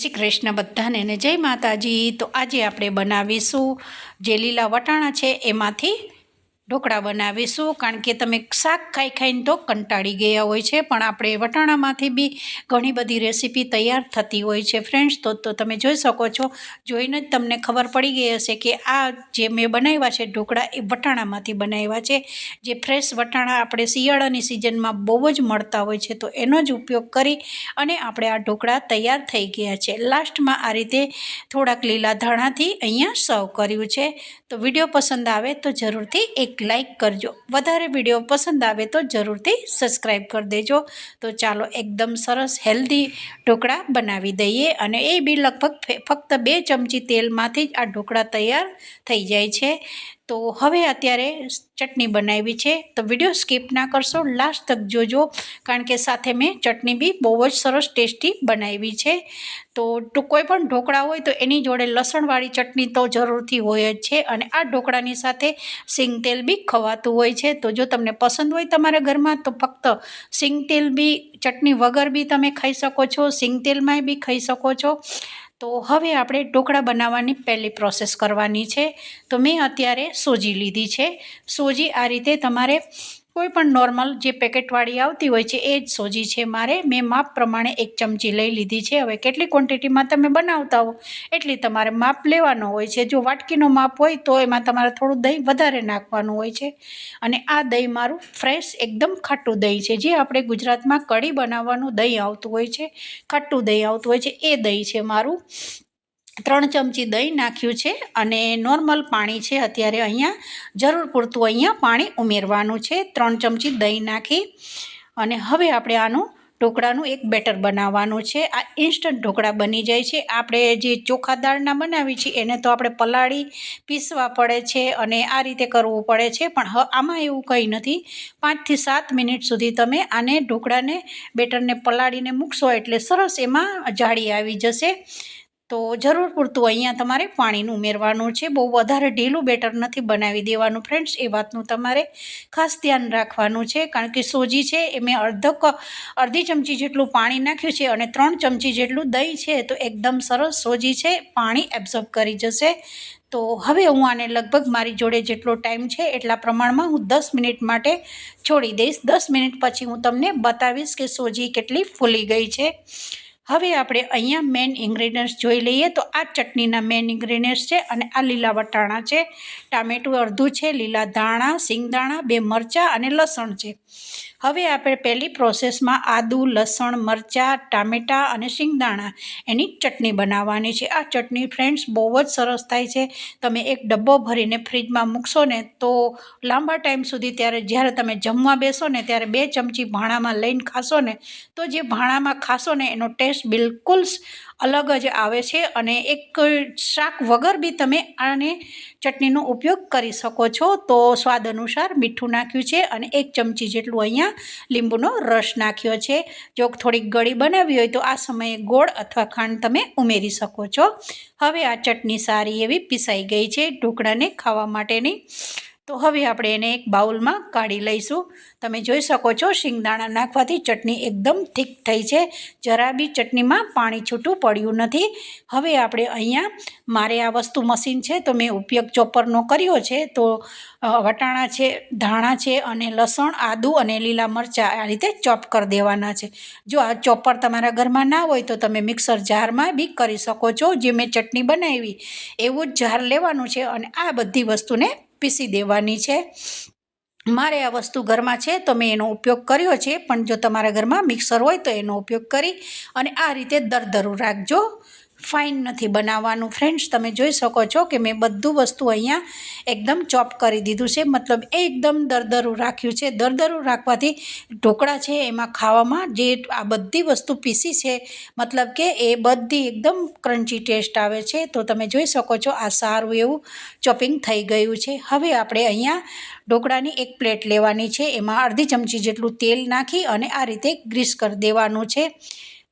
શ્રી કૃષ્ણ બધાને ને જય માતાજી. તો આજે આપણે બનાવીશું જે લીલા વટાણા છે એમાંથી ઢોકળા બનાવીશું, કારણ કે તમે શાક ખાઈ ખાઈને તો કંટાળી ગયા હોય છે. પણ આપણે વટાણામાંથી બી ઘણી બધી રેસીપી તૈયાર થતી હોય છે. ફ્રેન્ડ્સ તો તો તમે જોઈ શકો છો. જોઈને જ તમને ખબર પડી ગઈ હશે કે આ જે મેં બનાવ્યા છે ઢોકળા એ વટાણામાંથી બનાવ્યા છે. જે ફ્રેશ વટાણા આપણે શિયાળાની સિઝનમાં બહુ જ મળતા હોય છે, તો એનો જ ઉપયોગ કરી અને આપણે આ ઢોકળા તૈયાર થઈ ગયા છે. લાસ્ટમાં આ રીતે થોડાક લીલા ધાણાથી અહીંયા સર્વ કર્યું છે. તો વીડિયો પસંદ આવે તો જરૂરથી એક લાઈક કરજો. વધારે વીડિયો પસંદ આવે તો જરૂરથી સબસ્ક્રાઈબ કરી દેજો. તો ચાલો એકદમ સરસ હેલ્ધી ઢોકળા બનાવી દઈએ અને એ બી લગભગ ફક્ત બે ચમચી તેલમાંથી જ આ ઢોકળા તૈયાર થઈ જાય છે. તો હવે અત્યારે ચટણી બનાવી છે. તો વીડિયો સ્કીપ ના કરશો. લાસ્ટ તક જોજો. કારણ કે સાથે મેં ચટણી બી બહુ જ સરસ ટેસ્ટી બનાવી છે. તો કોઈ પણ ઢોકળા હોય તો એની જોડે લસણવાળી ચટણી તો જરૂરથી હોય જ છે. અને આ ઢોકળાની સાથે સિંગ તેલ બી ખવાતું હોય છે. તો જો તમને પસંદ હોય તમારા ઘરમાં તો ફક્ત સિંગ તેલ બી, ચટણી વગર બી તમે ખાઈ શકો છો. સિંગ તેલમાંય બી ખાઈ શકો છો. તો હવે આપણે ઢોકળા બનાવવાની પહેલી પ્રોસેસ કરવાની છે. તો મેં અત્યારે સોજી લીધી છે. સોજી આ રીતે તમારે કોઈ પણ નોર્મલ જે પેકેટવાળી આવતી હોય છે, એ જ સોજી છે મારે. મેં માપ પ્રમાણે એક ચમચી લઈ લીધી છે. હવે કેટલી ક્વોન્ટિટીમાં તમે બનાવતા હો? એટલી તમારે માપ લેવાનો હોય છે. જો વાટકીનો માપ હોય, તો એમાં તમારે થોડું દહીં વધારે નાખવાનું હોય છે. અને આ દહીં મારું ફ્રેશ એકદમ ખાટું દહીં છે. જે આપણે ગુજરાતમાં કઢી બનાવવાનું દહીં આવતું હોય છે, ખાટું દહીં આવતું હોય છે, એ દહીં છે મારું. ત્રણ ચમચી દહીં નાખ્યું છે અને નોર્મલ પાણી છે અત્યારે અહીંયા. જરૂર પૂરતું અહીંયા પાણી ઉમેરવાનું છે. ત્રણ ચમચી દહીં નાખી અને હવે આપણે આનું ઢોકળાનું એક બેટર બનાવવાનું છે. આ ઇન્સ્ટન્ટ ઢોકળા બની જાય છે. આપણે જે ચોખા દાળના બનાવી છીએ એને તો આપણે પલાળી પીસવા પડે છે અને આ રીતે કરવું પડે છે. પણ હ, આમાં એવું કંઈ નથી. પાંચથી સાત મિનિટ સુધી તમે આને ઢોકળાને બેટરને પલાળીને મૂકશો એટલે સરસ એમાં જાળી આવી જશે. તો જરૂર પૂરતું અહીંયા તમારે પાણીનું ઉમેરવાનું છે. બહુ વધારે ઢીલું બેટર નથી બનાવી દેવાનું ફ્રેન્ડ્સ એ વાતનું તમારે ખાસ ધ્યાન રાખવાનું છે. કારણ કે સોજી છે એ મેં અડધો અડધી ચમચી જેટલું પાણી નાખ્યું છે અને ત્રણ ચમચી જેટલું દહીં છે તો એકદમ સરસ સોજી છે, પાણી એબ્ઝોર્બ કરી જશે. તો હવે હું આને લગભગ મારી જોડે જેટલો ટાઈમ છે એટલા પ્રમાણમાં હું દસ મિનિટ માટે છોડી દઈશ. દસ મિનિટ પછી હું તમને બતાવીશ કે સોજી કેટલી ફૂલી ગઈ છે. હવે આપણે અહીંયા મેઇન ઇન્ગ્રેડિયન્ટ્સ જોઈ લઈએ તો આ ચટણીના મેઇન ઇન્ગ્રેડિયન્ટ્સ છે અને આ લીલા વટાણા છે, ટામેટું અડધું છે, લીલા ધાણા, સિંગદાણા, બે મરચાં અને લસણ છે. હવે આપણે પહેલી પ્રોસેસમાં આદુ, લસણ, મરચાં, ટામેટાં અને શિંગદાણા એની ચટણી બનાવવાની છે. આ ચટણી ફ્રેન્ડ્સ બહુ જ સરસ થાય છે. તમે એક ડબ્બો ભરીને ફ્રીજમાં મૂકશો ને તો લાંબા ટાઈમ સુધી ત્યારે જ્યારે તમે જમવા બેસો ને ત્યારે બે ચમચી ભાણામાં લઈને ખાશો ને તો જે ભાણામાં ખાશો ને એનો ટેસ્ટ બિલકુલ અલગ જ આવે છે અને એક શાક વગર બી તમે આને ચટણીનો ઉપયોગ કરી શકો છો. તો સ્વાદ અનુસાર મીઠું નાખ્યું છે અને એક ચમચી જેટલું અહીંયા લીંબુનો રસ નાખ્યો છે. જો થોડીક ગળી બનાવી હોય તો આ સમયે ગોળ અથવા ખાંડ તમે ઉમેરી શકો છો. હવે આ ચટણી સારી એવી પીસાઈ ગઈ છે. ઢોકળાને ખાવા માટેની તો હવે આપણે એને એક બાઉલમાં કાઢી લઈશું. તમે જોઈ શકો છો, શિંગદાણા નાખવાથી ચટણી એકદમ ઠીક થઈ છે. જરા બી ચટણીમાં પાણી છૂટું પડ્યું નથી. હવે આપણે અહીંયા મારે આ વસ્તુ મશીન છે તો મેં ઉપયોગ ચોપરનો કર્યો છે. તો વટાણા છે, ધાણા છે અને લસણ, આદું અને લીલા મરચાં આ રીતે ચોપ કરી દેવાના છે. જો આ ચોપર તમારા ઘરમાં ના હોય તો તમે મિક્સર જારમાં બી કરી શકો છો. જે મેં ચટણી બનાવી, એવું જ જાર લેવાનું છે અને આ બધી વસ્તુને પીસી દેવાની છે. મારે આ વસ્તુ ઘરમાં છે તો મેં એનો ઉપયોગ કર્યો છે, પણ જો તમારા ઘરમાં મિક્સર હોય તો એનો ઉપયોગ કરી અને આ રીતે દરદરું રાખજો. ફાઇન નથી બનાવવાનું. ફ્રેન્ડ્સ તમે જોઈ શકો છો કે મેં બધું વસ્તુ અહીંયા એકદમ ચોપ કરી દીધું છે. મતલબ એકદમ દરદરું રાખ્યું છે. દરદરું રાખવાથી ઢોકળા છે એમાં ખાવામાં જે આ બધી વસ્તુ પીસી છે, મતલબ કે એ બધી એકદમ ક્રન્ચી ટેસ્ટ આવે છે. તો તમે જોઈ શકો છો આ સારું એવું ચોપિંગ થઈ ગયું છે. હવે આપણે અહીંયા ઢોકળાની એક પ્લેટ લેવાની છે. એમાં અડધી ચમચી જેટલું તેલ નાખી અને આ રીતે ગ્રીસ કરી દેવાનું છે.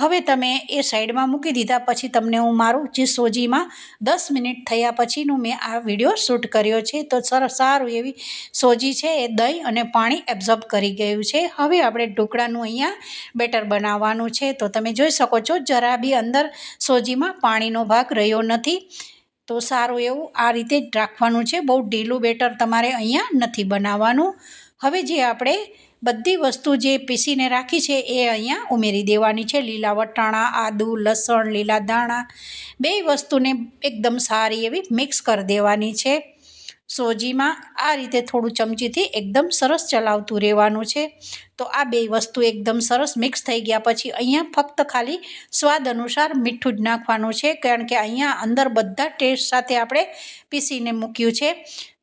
હવે તમે એ સાઈડમાં મૂકી દીધા પછી તમને હું મારું જે સોજીમાં દસ મિનિટ થયા પછીનું મેં આ વીડિયો શૂટ કર્યો છે. તો સરસ સારું એવી સોજી છે, એ દહીં અને પાણી એબ્ઝોર્બ કરી ગયું છે. હવે આપણે ઢોકળાનું અહીંયા બેટર બનાવવાનું છે. તો તમે જોઈ શકો છો, જરા બી અંદર સોજીમાં પાણીનો ભાગ રહ્યો નથી. તો સારું એવું આ રીતે જ રાખવાનું છે. બહુ ઢીલું બેટર તમારે અહીંયા નથી બનાવવાનું. હવે જે આપણે બધી વસ્તુ જે પીસીને રાખી છે એ અહીંયા ઉમેરી દેવાની છે. લીલા વટાણા, આદુ, લસણ, લીલા દાણા બે વસ્તુને એકદમ સારી એવી મિક્સ કરી દેવાની છે. સોજીમાં આ રીતે થોડું ચમચીથી એકદમ સરસ ચલાવતું રહેવાનું છે. તો આ બે વસ્તુ એકદમ સરસ મિક્સ થઈ ગયા પછી અહીંયા ફક્ત ખાલી સ્વાદ અનુસાર મીઠું જ નાખવાનું છે. કારણ કે અહીંયા અંદર બધા ટેસ્ટ સાથે આપણે પીસીને મૂક્યું છે.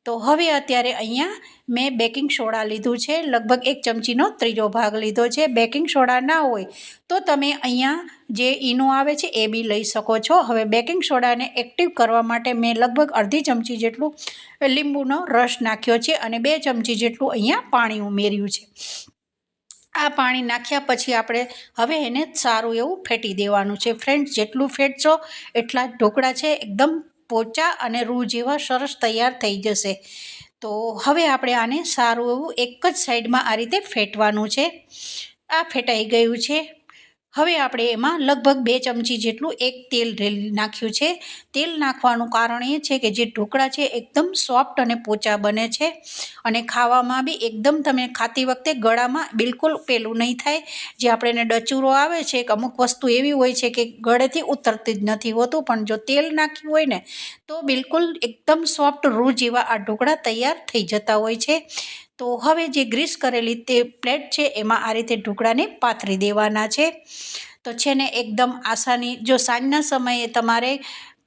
તો હવે અત્યારે અહીંયા મેં બેકિંગ સોડા લીધું છે, લગભગ એક ચમચીનો ત્રીજો ભાગ લીધો છે. બેકિંગ સોડા ના હોય તો તમે અહીંયા જે ઈનો આવે છે એ બી લઈ શકો છો. હવે બેકિંગ સોડાને એક્ટિવ કરવા માટે મેં લગભગ અડધી ચમચી જેટલું લીંબુનો રસ નાખ્યો છે અને બે ચમચી જેટલું અહીંયા પાણી ઉમેર્યું છે. આ પાણી નાખ્યા પછી આપણે હવે એને સારું એવું ફેટી દેવાનું છે. ફ્રેન્ડ્સ, જેટલું ફેટશો એટલા ઢોકળા છે, એકદમ પોચા અને રૂ જેવા સરસ તૈયાર થઈ જશે. તો હવે આપણે આને સારું એવું એક જ સાઈડમાં આ રીતે ફેટવાનું છે. આ ફેટાઈ ગયું છે. હવે આપણે એમાં લગભગ બે ચમચી જેટલું એક તેલ નાખ્યું છે. તેલ નાખવાનું કારણ એ છે કે જે ઢોકળા છે એકદમ સોફ્ટ અને પોચા બને છે અને ખાવામાં બી એકદમ તમે ખાતી વખતે ગળામાં બિલકુલ પેલું નહીં થાય. જે આપણે એને ડચુરો આવે છે કે અમુક વસ્તુ એવી હોય છે કે ગળેથી ઉતરતી જ નથી હોતું, પણ જો તેલ નાખ્યું હોય ને તો બિલકુલ એકદમ સોફ્ટ રૂ જેવા આ ઢોકળા તૈયાર થઈ જતા હોય છે. તો હવે જે ગ્રીસ કરેલી તે પ્લેટ છે, એમાં આ રીતે ઢોકળાને પાથરી દેવાના છે. તો છે ને એકદમ આસાની, જો સાંજના સમયે તમારે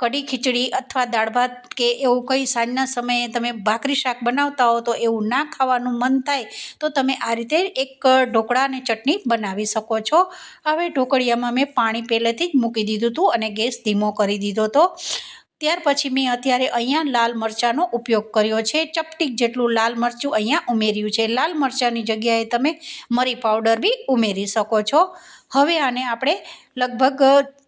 કઢી ખીચડી અથવા દાળ ભાત કે એવું કંઈ સાંજના સમયે તમે ભાખરી શાક બનાવતા હો તો એવું ના ખાવાનું મન થાય, તો તમે આ રીતે એક ઢોકળા અને ચટણી બનાવી શકો છો. હવે ઢોકળિયામાં મેં પાણી પહેલેથી જ મૂકી દીધું હતું અને ગેસ ધીમો કરી દીધો હતો. ત્યાર પછી મેં અત્યારે અહીંયા લાલ મરચાંનો ઉપયોગ કર્યો છે. ચપટીક જેટલું લાલ મરચું અહીંયા ઉમેર્યું છે. લાલ મરચાંની જગ્યાએ તમે મરી પાવડર બી ઉમેરી શકો છો. હવે આને આપણે લગભગ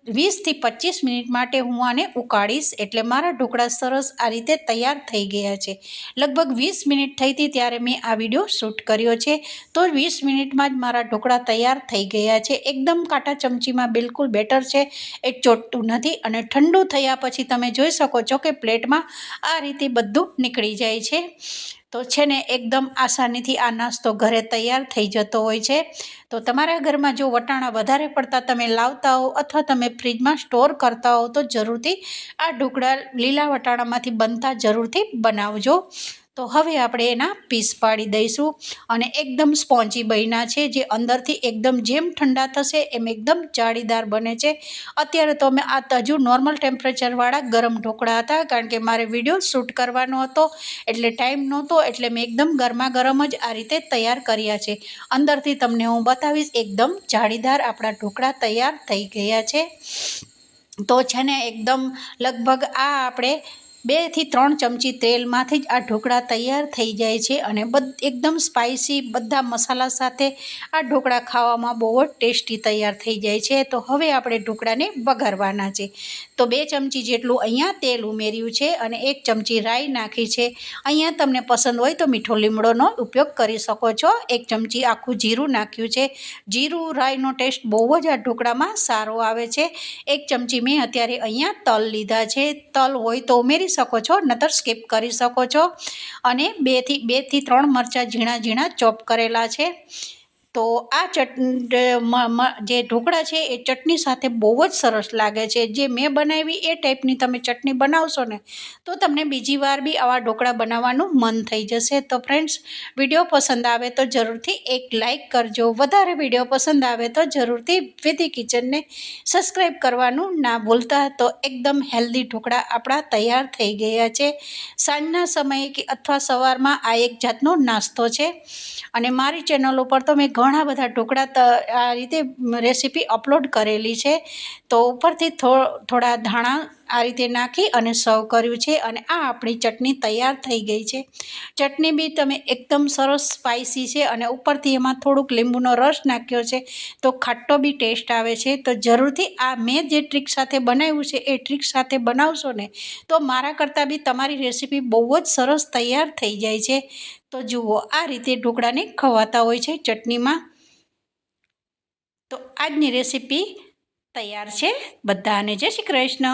વીસથી પચીસ મિનિટ માટે હું આને ઉકાળીશ એટલે મારા ઢોકળા સરસ આ રીતે તૈયાર થઈ ગયા છે. લગભગ વીસ મિનિટ થઈ હતી ત્યારે મેં આ વીડિયો શૂટ કર્યો છે. તો વીસ મિનિટમાં જ મારા ઢોકળા તૈયાર થઈ ગયા છે. એકદમ કાંટા ચમચીમાં બિલકુલ બેટર છે. એ ચોટતું નથી અને ઠંડુ થયા પછી તમે જોઈ શકો છો કે પ્લેટમાં આ રીતે બધું નીકળી જાય છે. તો છે ને એકદમ આસાનીથી આ નાસ્તો ઘરે તૈયાર થઈ જતો હોય છે. તો તમારા ઘરમાં જો વટાણા વધારે પડતા તમે લાવતા હો અથવા તમે ફ્રીજમાં સ્ટોર કરતા હો તો જરૂરથી આ ઢોકળા લીલા વટાણામાંથી બનતા જરૂરથી બનાવજો. તો હવે આપણે એના પીસ પાડી દઈશું અને એકદમ સ્પોન્જી બન્યા છે, જે અંદરથી એકદમ જેમ ઠંડા થશે એમ એકદમ જાળીદાર બને છે. અત્યારે તો અમે આ તજુ નોર્મલ ટેમ્પરેચરવાળા ગરમ ઢોકળા હતા, કારણ કે મારે વીડિયો શૂટ કરવાનો હતો, એટલે ટાઈમ નહોતો, એટલે મેં એકદમ ગરમા ગરમ જ આ રીતે તૈયાર કર્યા છે. અંદરથી તમને હું બતાવીશ, એકદમ જાળીદાર આપણા ઢોકળા તૈયાર થઈ ગયા છે. તો છે ને, એકદમ લગભગ આ આપણે બેથી ત્રણ ચમચી તેલમાંથી જ આ ઢોકળા તૈયાર થઈ જાય છે અને બધ, એકદમ સ્પાઇસી બધા મસાલા સાથે આ ઢોકળા ખાવામાં બહુ જ ટેસ્ટી તૈયાર થઈ જાય છે. તો હવે આપણે ઢોકળાને વઘારવાના છે. તો બે ચમચી જેટલું અહીંયા તેલ ઉમેર્યું છે અને એક ચમચી રાઈ નાખી છે. અહીંયા તમને પસંદ હોય તો મીઠો લીમડોનો ઉપયોગ કરી શકો છો. એક ચમચી આખું જીરું નાખ્યું છે. જીરું, રાઈનો ટેસ્ટ બહુ જ આ ઢોકળામાં સારો આવે છે. એક ચમચી મેં અત્યારે અહીંયા તલ લીધા છે. તલ હોય તો ઉમેરી શકો છો, નતર સ્કીપ કરી શકો છો. અને બેથી બેથી ત્રણ મરચાં ઝીણા ઝીણા ચોપ કરેલા છે. તો આ ચટ જે ઢોકળા છે, એ ચટણી સાથે બહુ જ સરસ લાગે છે. જે મેં બનાવી, એ ટાઈપની તમે ચટણી બનાવશો ને, તો તમને બીજી વાર બી આવા ઢોકળા બનાવવાનું મન થઈ જશે. તો ફ્રેન્ડ્સ, વીડિયો પસંદ આવે તો જરૂરથી એક લાઇક કરજો. વધારે વીડિયો પસંદ આવે તો જરૂરથી વિધિ કિચનને સબસ્ક્રાઈબ કરવાનું ના ભૂલતા. તો એકદમ હેલ્ધી ઢોકળા આપણા તૈયાર થઈ ગયા છે. સાંજના સમયે કે અથવા સવારમાં આ એક જાતનો નાસ્તો છે. અને મારી ચેનલ ઉપર તો મેં ઘણા બધા ઢોકળા આ રીતે રેસીપી અપલોડ કરેલી છે. તો ઉપરથી થોડા ધાણા આ રીતે નાખી અને સર્વ કર્યું છે અને આ આપણી ચટણી તૈયાર થઈ ગઈ છે. ચટણી બી તમે એકદમ સરસ સ્પાઇસી છે અને ઉપરથી એમાં થોડુંક લીંબુનો રસ નાખ્યો છે. તો ખાટો બી ટેસ્ટ આવે છે. તો જરૂરથી આ મેં જે ટ્રીક સાથે બનાવ્યું છે, એ ટ્રીક સાથે બનાવશો ને, તો મારા કરતાં બી તમારી રેસીપી બહુ જ સરસ તૈયાર થઈ જાય છે. તો જુઓ, આ રીતે ઢોકળાને ખવાતા હોય છે ચટણીમાં. તો આજની રેસીપી તૈયાર છે. બધાને જય શ્રી કૃષ્ણ.